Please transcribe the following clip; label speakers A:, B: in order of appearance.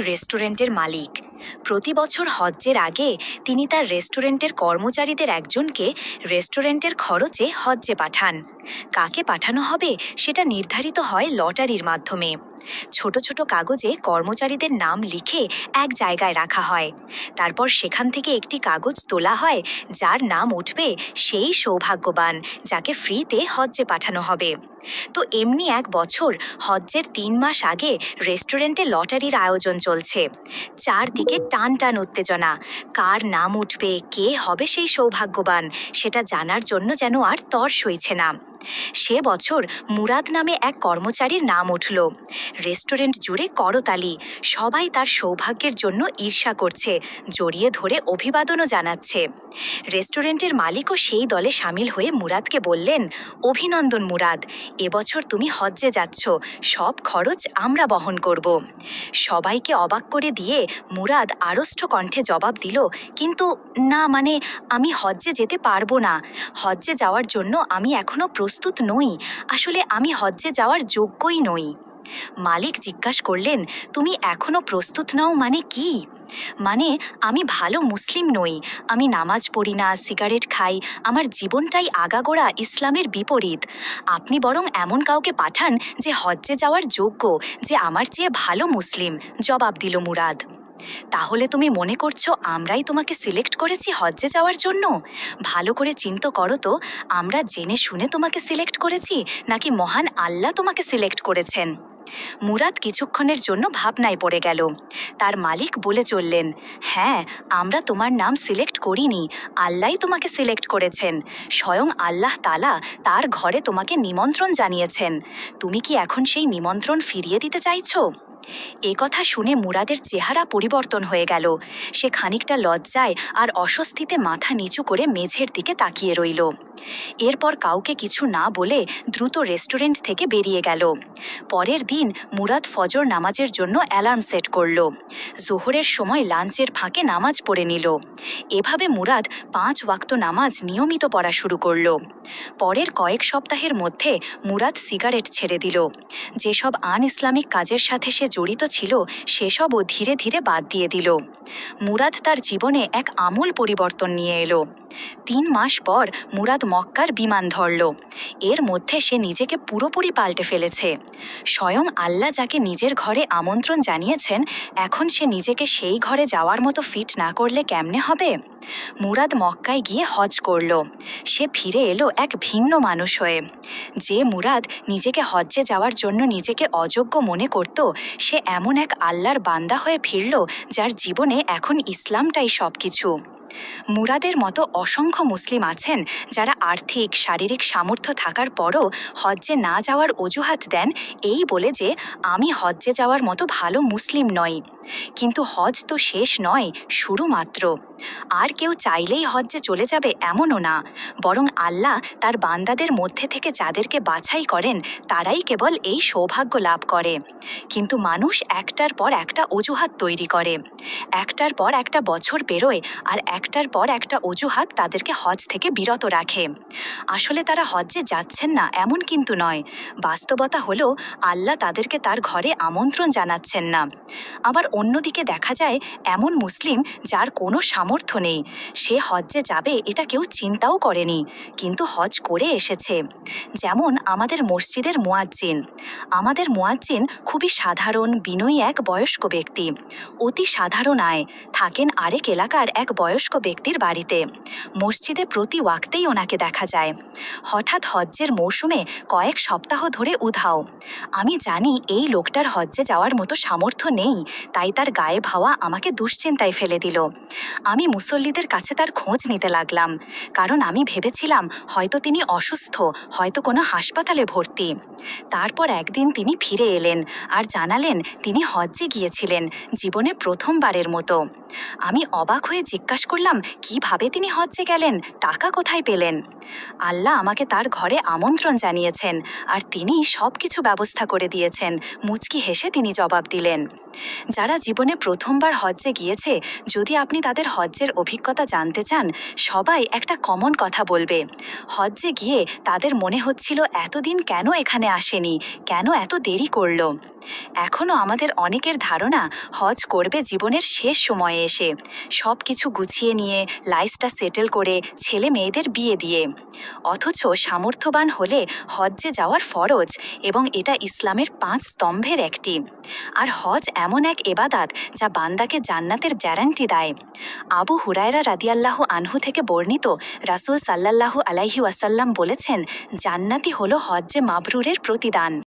A: রেস্টুরেন্টের মালিক। প্রতি বছর হজ্জের আগে তিনি তার রেস্টুরেন্টের কর্মচারীদের একজনকে রেস্টুরেন্টের খরচে হজ্জে পাঠান। কাকে পাঠানো হবে সেটা নির্ধারিত হয় লটারির মাধ্যমে। ছোট ছোট কাগজে কর্মচারীদের নাম লিখে এক জায়গায় রাখা হয়। তারপর সেখান থেকে একটি কাগজ তোলা হয়, যার নাম উঠবে সেই সৌভাগ্যবান, যাকে ফ্রিতে হজ্জে পাঠানো হবে। তো এমনি এক বছর হজ্জের তিন মাস আগে রেস্টুরেন্টে লটারির আয়োজন চলছে। চারদিকে টান টান উত্তেজনা। কার নাম উঠবে, কে হবে সেই সৌভাগ্যবান, সেটা জানার জন্য যেন আর তর সইছে না। সে বছর মুরাদ নামে এক কর্মচারীর নাম উঠল। রেস্টুরেন্ট জুড়ে করতালি, সবাই তার সৌভাগ্যের জন্য ঈর্ষা করছে, জড়িয়ে ধরে অভিবাদনও জানাচ্ছে। রেস্টুরেন্টের মালিকও সেই দলে সামিল হয়ে মুরাদকে বললেন, অভিনন্দন মুরাদ এবছর তুমি হজ্জে যাচ্ছ, সব খরচ আমরা বহন করব। সবাইকে অবাক করে দিয়ে মুরাদ আড়ষ্ট কণ্ঠে জবাব দিল, কিন্তু না মানে আমি হজ্জে যেতে পারব না। হজ্জে যাওয়ার জন্য আমি এখনও প্রস্তুত নই। আসলে আমি হজ্জে যাওয়ার যোগ্যই নই। মালিক জিজ্ঞাসা করলেন, তুমি এখনও প্রস্তুত নও মানে কি? মানে আমি ভালো মুসলিম নই। আমি নামাজ পড়ি না, সিগারেট খাই। আমার জীবনটাই আগাগোড়া ইসলামের বিপরীত। আপনি বরং এমন কাউকে পাঠান যে হজ্জে যাওয়ার যোগ্য, যে আমার চেয়ে ভালো মুসলিম। জবাব দিল মুরাদ। তাহলে তুমি মনে করছ আমরাই তোমাকে সিলেক্ট করেছি হজ্জে যাওয়ার জন্য? ভালো করে চিন্তা করো তো, আমরা জেনে শুনে তোমাকে সিলেক্ট করেছি নাকি মহান আল্লাহ তোমাকে সিলেক্ট করেছেন? মুরাদ কিছুক্ষণের জন্য ভাবনায় পড়ে গেল। তার মালিক বলে চললেন হ্যাঁ আমরা তোমার নাম সিলেক্ট করিনি, আল্লাহই তোমাকে সিলেক্ট করেছেন। স্বয়ং আল্লাহ তালা তার ঘরে তোমাকে নিমন্ত্রণ জানিয়েছেন। তুমি কি এখন সেই নিমন্ত্রণ ফিরিয়ে দিতে চাইছো? এ কথা শুনে মুরাদের চেহারা পরিবর্তন হয়ে গেল। সে খানিকটা লজ্জায় আর অস্বস্তিতে মাথা নিচু করে মেঝের দিকে তাকিয়ে রইল। এরপর কাউকে কিছু না বলে দ্রুত রেস্টুরেন্ট থেকে বেরিয়ে গেল। পরের দিন মুরাদ ফজর নামাজের জন্য অ্যালার্ম সেট করল। জোহরের সময় লাঞ্চের ফাঁকে নামাজ পড়ে নিল। এভাবে মুরাদ পাঁচ ওয়াক্ত নামাজ নিয়মিত পড়া শুরু করল। পরের কয়েক সপ্তাহের মধ্যে মুরাদ সিগারেট ছেড়ে দিল। যেসব আন ইসলামিক কাজের সাথে সে জড়িত ছিল, সেসবও ধীরে ধীরে বাদ দিয়ে দিল। মুরাদ তার জীবনে এক আমূল পরিবর্তন নিয়ে এলো। তিন মাস পর মুরাদ মক্কার বিমান ধরল। এর মধ্যে সে নিজেকে পুরোপুরি পাল্টে ফেলেছে। স্বয়ং আল্লাহ যাকে নিজের ঘরে আমন্ত্রণ জানিয়েছেন, এখন সে নিজেকে সেই ঘরে যাওয়ার মতো ফিট না করলে কেমনে হবে? মুরাদ মক্কায় গিয়ে হজ করল। সে ফিরে এলো এক ভিন্ন মানুষ হয়ে। যে মুরাদ নিজেকে হজ্জে যাওয়ার জন্য নিজেকে অযোগ্য মনে করত, সে এমন এক আল্লাহর বান্দা হয়ে ফিরল, যার জীবনে এখন ইসলামটাই সব কিছু মুরাদের মতো অসংখ্য মুসলিম আছেন যারা আর্থিক, শারীরিক সামর্থ্য থাকার পরও হজ্জে না যাওয়ার অজুহাত দেন এই বলে যে, আমি হজ্জে যাওয়ার মতো ভালো মুসলিম নই। কিন্তু হজ তো শেষ নয়, শুরু মাত্র। আর কেউ চাইলেই হজ্জে চলে যাবে এমনও না। বরং আল্লাহ তার বান্দাদের মধ্যে থেকে যাদেরকে বাছাই করেন, তারাই কেবল এই সৌভাগ্য লাভ করে। কিন্তু মানুষ একটার পর একটা অজুহাত তৈরি করে। একটার পর একটা বছর বেরোয় আর একটার পর একটা অজুহাত তাদেরকে হজ থেকে বিরত রাখে। আসলে তারা হজ্জে যাচ্ছেন না, এমন কিন্তু নয়। বাস্তবতা হলো, আল্লাহ তাদেরকে তার ঘরে আমন্ত্রণ জানাচ্ছেন না। আবার অন্যদিকে দেখা যায়, এমন মুসলিম যার কোনো সামর্থ্য নেই। সে হজ্জে যাবে এটা কেউ চিন্তাও করেনি, কিন্তু হজ করে এসেছে। যেমন আমাদের মসজিদের মুয়াজ্জিন। আমাদের মুয়াজ্জিন খুবই সাধারণ, বিনয়ী এক বয়স্ক ব্যক্তি। অতি সাধারণ আয়। থাকেন আরেক এলাকার এক বয়স্ক ব্যক্তির বাড়িতে। মসজিদে প্রতি ওয়াক্তেই ওনাকে দেখা যায়। হঠাৎ হজ্জের মৌসুমে কয়েক সপ্তাহ ধরে উধাও। আমি জানি এই লোকটার হজ্জে যাওয়ার মতো সামর্থ্য নেই, তাই তার গায়ে ভাওয়া আমাকে দুশ্চিন্তায় ফেলে দিল। আমি মুসল্লিদের কাছে তার খোঁজ নিতে লাগলাম, কারণ আমি ভেবেছিলাম হয়তো তিনি অসুস্থ, হয়তো কোনো হাসপাতালে ভর্তি। তারপর একদিন তিনি ফিরে এলেন আর জানালেন তিনি হজ্জে গিয়েছিলেন, জীবনে প্রথমবারের মতো। আমি অবাক হয়ে জিজ্ঞাসা করলাম, কীভাবে তিনি হজ্জে গেলেন, টাকা কোথায় পেলেন? আল্লাহ আমাকে তার ঘরে আমন্ত্রণ জানিয়েছেন, আর তিনি সব কিছু ব্যবস্থা করে দিয়েছেন, মুচকি হেসে তিনি জবাব দিলেন। যারা জীবনে প্রথমবার হজ্জে গিয়েছে, যদি আপনি তাদের হজ্জের অভিজ্ঞতা জানতে চান, সবাই একটা কমন কথা বলবে। হজ্জে গিয়ে তাদের মনে হচ্ছিল, এতদিন কেন এখানে আসেনি? কেন এত দেরি করল? এখনও আমাদের অনেকের ধারণা হজ করবে জীবনের শেষ সময়ে এসে। সব কিছু গুছিয়ে নিয়ে, লাইফটা সেটেল করে ছেলে মেয়েদের বিয়ে দিয়ে। অথচ সামর্থ্যবান হলে হজ্জে যাওয়ার ফরজ এবং এটা ইসলামের পাঁচ স্তম্ভের একটি। আর হজ এমন এক এবাদাত যা বান্দাকে জান্নাতের গ্যারান্টি দেয়। আবু হুরায়রা রাদিয়াল্লাহু আনহু থেকে বর্ণিত রাসূল সাল্লাল্লাহু আলাইহি ওয়াসাল্লাম বলেছেন, জান্নাতি হলো হজ্জে মাবরুরের প্রতিদান।